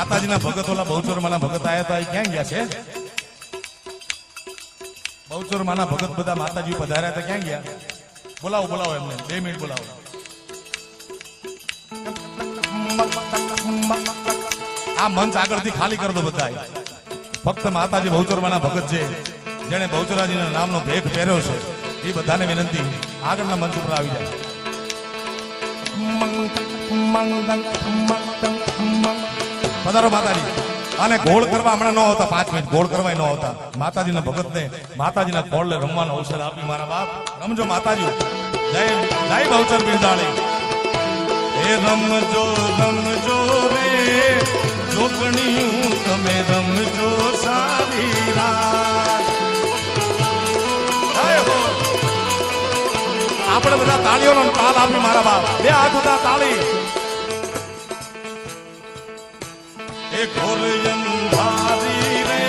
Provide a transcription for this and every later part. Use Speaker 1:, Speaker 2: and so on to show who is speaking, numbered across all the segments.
Speaker 1: માતાજીના ભગત ઓલા બહુચરમાના ભગત આયા હતા ક્યાં ગયા છે? બહુચરમાના ભગત બધા માતાજી પધાર્યા હતા ક્યાં ગયા? બોલાવો બોલાવો એમને. બે મિનિટ બોલાવો. આ મંચ આગળથી ખાલી કરી દો બધા ફક્ત માતાજી બહુચોરમાના ભગત છે. જેને બહુચરાજીના નામનો ભેખ પહેર્યો છે. એ બધાને વિનંતી, આગળના મંચ ઉપર આવી જાય પધારો માતાજી. અને ગોળ કરવા હમણાં ન આવતા, પાંચ મિનિટ ગોળ કરવા ન આવતા. માતાજીના ભગતને, માતાજીના કોળને રમવાનો અવસર આપી મારા બાપ. રમજો માતાજી જય જય બહુચર બિરદાળી હે રમજો રમજો રે. જોગણીયું તમે રમજો સારી રાત. આપણે બધા તાળીઓનો તાલ આપી મારા બાપ. બે હાથ ઉતા તાળી. ઘોર અંધારી રે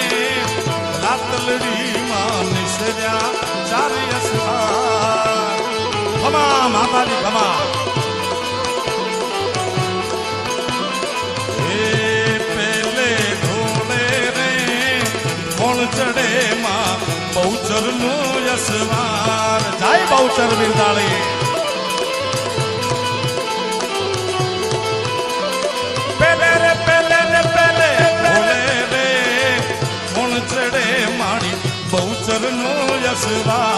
Speaker 1: રાતલડી માં નિસર્યા ચારી અસહાર ખમા માતાજી ખમા ચડે માં બહુચર નો યશવાર જાય બહુચર બિરદાળી માડી બહુચર નો યસવા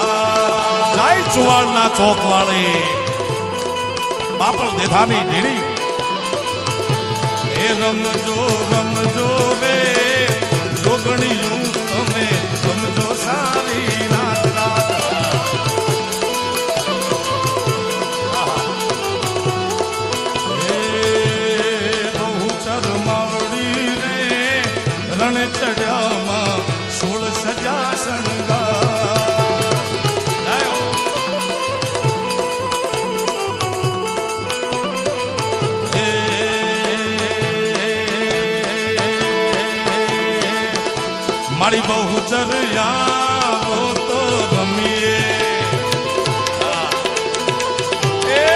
Speaker 1: જાય ચુવાડના ચોક વાળે બાપલ દેધાની ઢીણી. એ રમજો રમજો રે જોગણીયું તમે રમજો સારી રાત રાત. માવડી રે રણ સોળ સજા. એ મારી બહુ ચરિયા તો રમીએ એ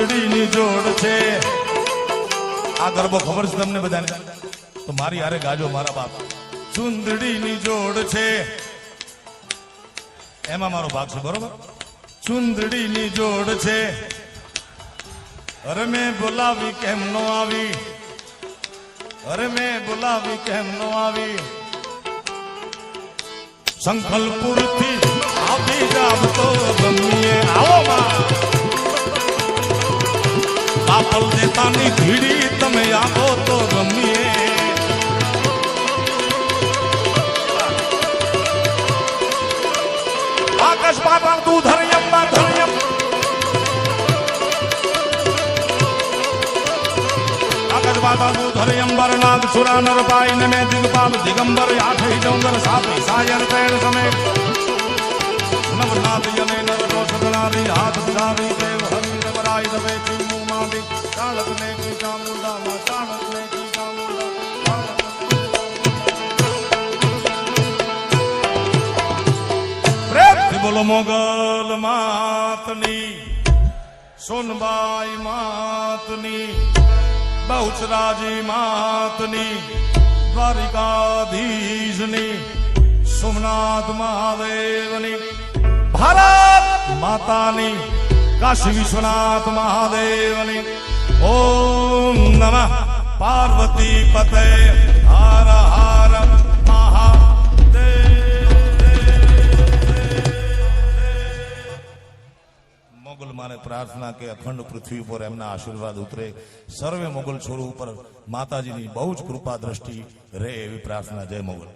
Speaker 1: એ જોડ છે. આ ગરબો ખબર છે તમને બધાને? તો મારી હારે ગાજો મારા બાપ. ચુંદડીની જોડ છે. એમાં મારો ભાગ છે, બરોબર? ચુંદડીની જોડ છે. અરે મેં બોલાવી કેમ નો આવી? અરે મેં બોલાવી કેમ નો આવી? સંકલ્પુર આવી જાવ તો ગમીએ. આવો માં દેતાની ભીડી તમે આપો તો રમીએ આકાશ બાબા તું ધરયમમાં ધરયમ. આકાશ પાતાળ તું ધરયમ નાગ સુરા નરપાઈ ને મેં દિગપાલ દિગંબર આઠ ડુંગર સાપી સાયર પેણ સમે નવનાથ યને બોલો મોગલ માતની સોનબાઈ માતની બહુચરાજી માતની દ્વારિકાધીશની સોમનાથ મહાદેવની ભારત માતાની કાશી વિશ્વનાથ મહાદેવની ઓમ નમઃ પાર્વતી પતે હાર હાર મોગલ માને પ્રાર્થના કે અખંડ પૃથ્વી પર એમના આશીર્વાદ ઉતરે સર્વે મોગલ છોરો ઉપર માતાજીની બહુ જ કૃપા દ્રષ્ટિ રહે એવી પ્રાર્થના જય મોગલ